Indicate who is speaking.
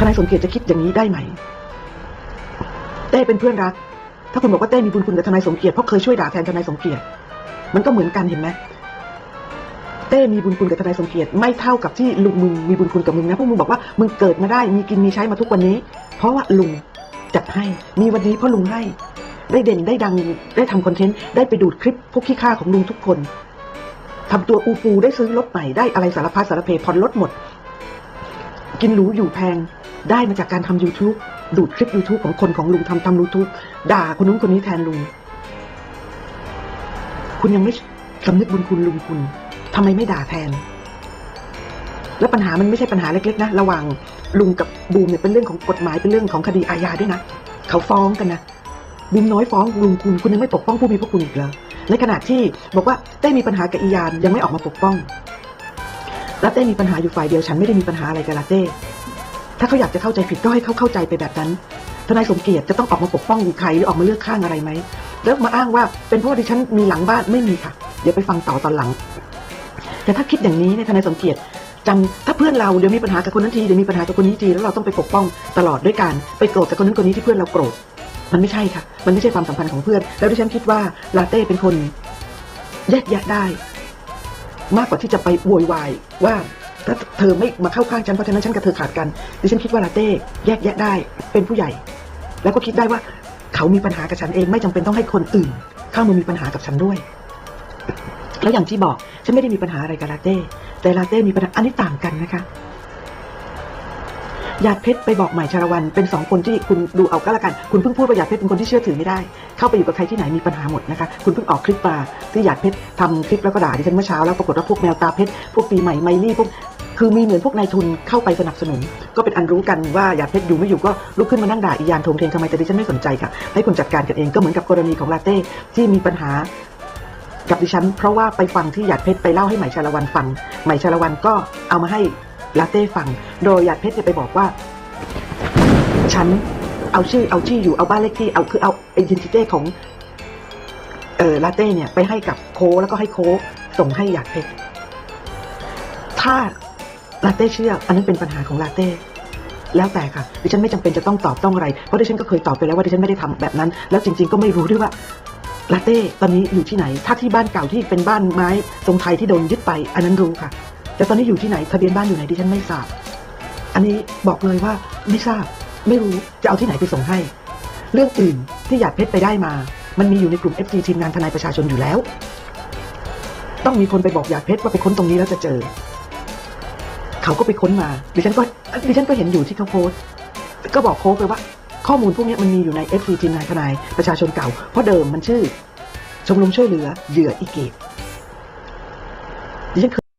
Speaker 1: ทนายสมเกียรติจะคิดอย่างนี้ได้ไหมเต้เป็นเพื่อนรัก ถ้าคุณบอกว่าเต้มีบุญคุณกับทนายสมเกียรติเพราะเคยช่วยด่าแทนทนายสมเกียรติมันก็เหมือนกันเห็นไหมเต้มีบุญคุณกับทนายสมเกียรติไม่เท่ากับที่ลุงมึงมีบุญคุณกับมึงนะพวกมึงบอกว่ามึงเกิดมาได้มีกินมีใช้มาทุกวันนี้ เพราะว่าลุงจัดให้มีวันนี้เพราะลุงให้ ได้เด่นได้ดังได้ทำคอนเทนต์ได้ไปดูดคลิปพวกขี้ข้าของลุงทุกคนทำตัวอูฟูได้ซื้อรถใหม่ได้อะไรสารพัดสารเพผ่อนรถหมด กินหรูอยู่แพง ได้มาจากการทำ YouTube ดูดคลิป YouTube ของคนของลุงทำทำ YouTube ด่าคนนู้นคนนี้แทนลุง คุณยังไม่สำนึกบุญคุณลุงคุณทำไมไม่ด่าแทน แล้วปัญหามันไม่ใช่ปัญหาเล็กๆนะ ระหว่างลุงกับบูมเนี่ยเป็นเรื่องของกฎหมายเป็นเรื่องของคดีอาญาด้วยนะ เขาฟ้องกันนะบูมน้อยฟ้องลุงคุณคุณยังไม่ปกป้องผู้มีพระคุณอีกเหรอในขณะที่บอกว่าได้มีปัญหากับอียานยังไม่ออกมาปกป้อง แลาเต้มีปัญหาอยู่ฝ่ายเดียวฉันไม่ได้มีปัญหาอะไรกับลาเต้ ถ้าเขาอยากจะเข้าใจผิดก็ให้เขาเข้าใจไปแบบนั้นทนายสมเกียรติจะต้องออกมาปกป้องใครหรือออกมาเลือกข้างอะไรไหมแล้วมาอ้างว่าเป็นเพราะว่าดิฉันมีหลังบ้านไม่มีค่ะ เดี๋ยวไปฟังต่อตอนหลัง แต่ถ้าคิดอย่างนี้เนี่ยทนายสมเกียรติจำถ้าเพื่อนเราเดี๋ยวมีปัญหากับคนนั้นทีเดี๋ยวมีปัญหากับคนนี้ทีแล้วเราต้องไปปกป้องตลอดด้วยการไปโกรธกับคนนั้นคนนี้ที่เพื่อนเราโกรธมันไม่ใช่ค่ะ มันไม่ใช่ความสัมพันธ์ของเพื่อน แล้วดิฉันคิดว่าลาเต้เป็นคนแยกแยะได้ มากกว่าที่จะไปโวยวายว่า ถ้าเธอไม่มาเข้าข้างฉันเพราะฉะนั้นฉันกับเธอขาดกันดิฉันคิดว่าลาเต้แยกแยะได้เป็นผู้ใหญ่ แล้วก็คิดได้ว่า เขามีปัญหากับฉันเองไม่จำเป็นต้องให้คนอื่น เข้ามามีปัญหากับฉันด้วย แล้วอย่างที่บอกฉันไม่ได้มีปัญหาอะไรกับลาเต้แต่ลาเต้มีปัญหาอันนี้ต่างกันนะคะหยาดเพชรไปบอกใหม่ชาละวันเป็นสองคนที่คุณดูเอาก็แล้วกัน คุณเพิ่งพูดว่าหยาดเพชรเป็นคนที่เชื่อถือไม่ได้ เข้าไปอยู่กับใครที่ไหนมีปัญหาหมดนะคะ คุณเพิ่งออกคลิปมาที่หยาดเพชรทำคลิปแล้วก็ด่าดิฉันเมื่อเช้าแล้วปรากฏว่าพวกแมวตาเพชรพวกปีใหม่ไมลี่พวก คือมีเหมือนพวกนายทุนเข้าไปสนับสนุน ก็เป็นอันรู้กันว่าหยาดเพชรอยู่ไม่อยู่ก็ลุกขึ้นมานั่งด่าอียานโทงเทงทำไมแต่ดิฉันไม่สนใจค่ะให้คุณจัดการกันเองก็เหมือนกับกรณีของลาเต้ที่มีปัญหากับดิฉัน เพราะว่าไปฟังที่หยาดเพชรไปเล่าให้ใหม่ชาละวันฟังใหม่ชาละวันก็เอามาให้ลาเต้ฟัง โดยหยาดเพชรเนี่ยไปบอกว่า ฉันเอาชื่อเอาที่อยู่เอาบ้านเลขที่เอาคือเอาไอดีนิตี้ของเออลาเต้เนี่ยไปให้กับโคแล้วก็ให้โคส่งให้หยาดเพชรถ้า ลาเต้เชื่อ อันนั้นเป็นปัญหาของลาเต้แล้วแต่ค่ะ ดิฉันไม่จำเป็นจะต้องตอบต้องอะไร เพราะดิฉันก็เคยตอบไปแล้วว่าดิฉันไม่ได้ทำแบบนั้น แล้วจริง ๆ ก็ไม่รู้ด้วยว่าลาเต้ตอนนี้อยู่ที่ไหน ถ้าที่บ้านเก่าที่เป็นบ้านไม้ทรงไทยที่โดนยึดไป อันนั้นรู้ค่ะ แต่ตอนนี้อยู่ที่ไหนทะเบียนบ้านอยู่ไหนดิฉันไม่ทราบ อันนี้บอกเลยว่าไม่ทราบ ไม่รู้จะเอาที่ไหนไปส่งให้ เรื่องอื่นที่หยาดเพชรไปได้มา มันมีอยู่ในกลุ่ม FG ทีมงานทนายประชาชนอยู่แล้ว ต้องมีคนไปบอกหยาดเพชรว่าไปค้นตรงนี้แล้วจะเจอ เขาก็ไปค้นมาดิฉันก็ดิฉันก็เห็นอยู่ที่เขาโพสก็บอกโค้ชไปว่า ข้อมูลพวกนี้มันมีอยู่ใน FC ทีมงายทนายประชาชนเก่า เพราะเดิมมันชื่อ ชมรมช่วยเหลือเหยื่ออีเกตดิฉันเคย